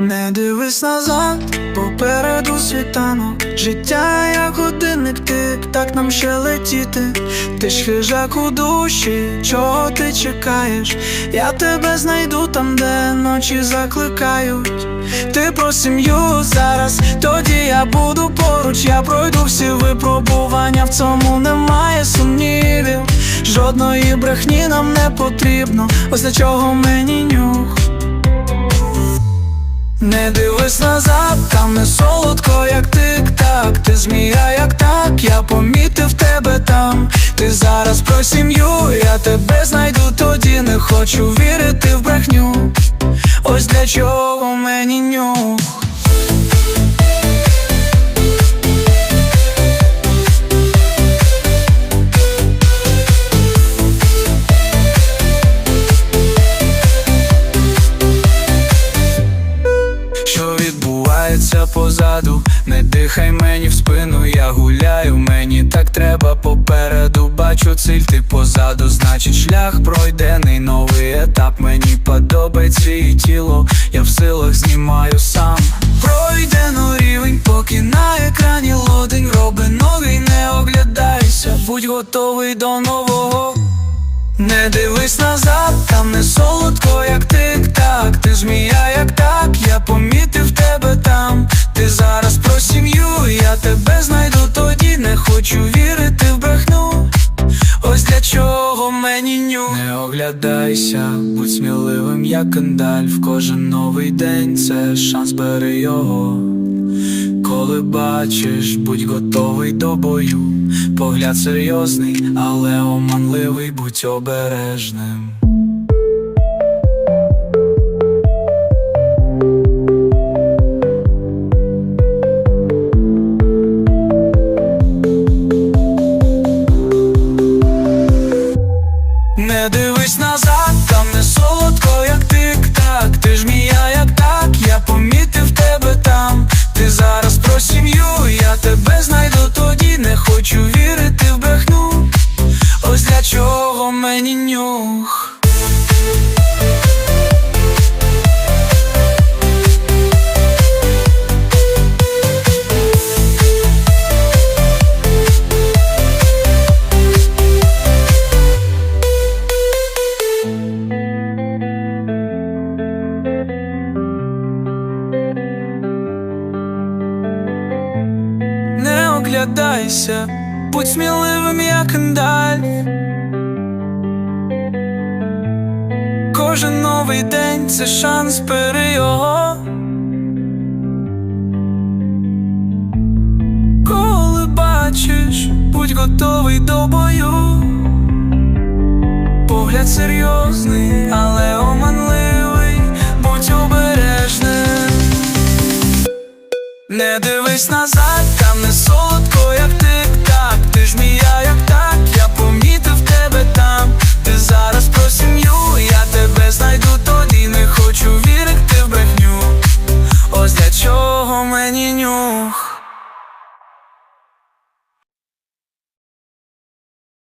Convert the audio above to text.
Не дивись назад, попереду світанок. Життя як годинник тик, так нам ще летіти. Ти ж хижак у душі, чого ти чекаєш? Я тебе знайду там, де ночі закликають. Ти про сім'ю зараз, тоді я буду поруч, я пройду всі випробування, в цьому немає сумнівів. Жодної брехні нам не потрібно, ось для чого мені про сім'ю, я тебе знайду, тоді не хочу вірити в брехню. Ось для чого мені нюх. Що відбувається позаду, не дихай мені в так треба попереду. Бачу ціль, ти позаду, значить шлях пройдений, новий етап. Мені подобається і тіло, я в силах знімаю сам. Пройдено рівень, поки на екрані лодень роби новий, не оглядайся, будь готовий до нового. Не дивись назад, там не солодко, як тик-так Ти змія, як так, я помітив тебе Не оглядайся, будь сміливим, як Кандальф Кожен новий день це шанс, бери його. Коли бачиш, будь готовий до бою, погляд серйозний, але оманливий, будь обережним. Оглядайся, будь сміливим, як Кандаль Кожен новий день це шанс, бери його. Коли бачиш, будь готовий до бою. Погляд серйозний, але оманливий, будь обережним. Не дивись назад,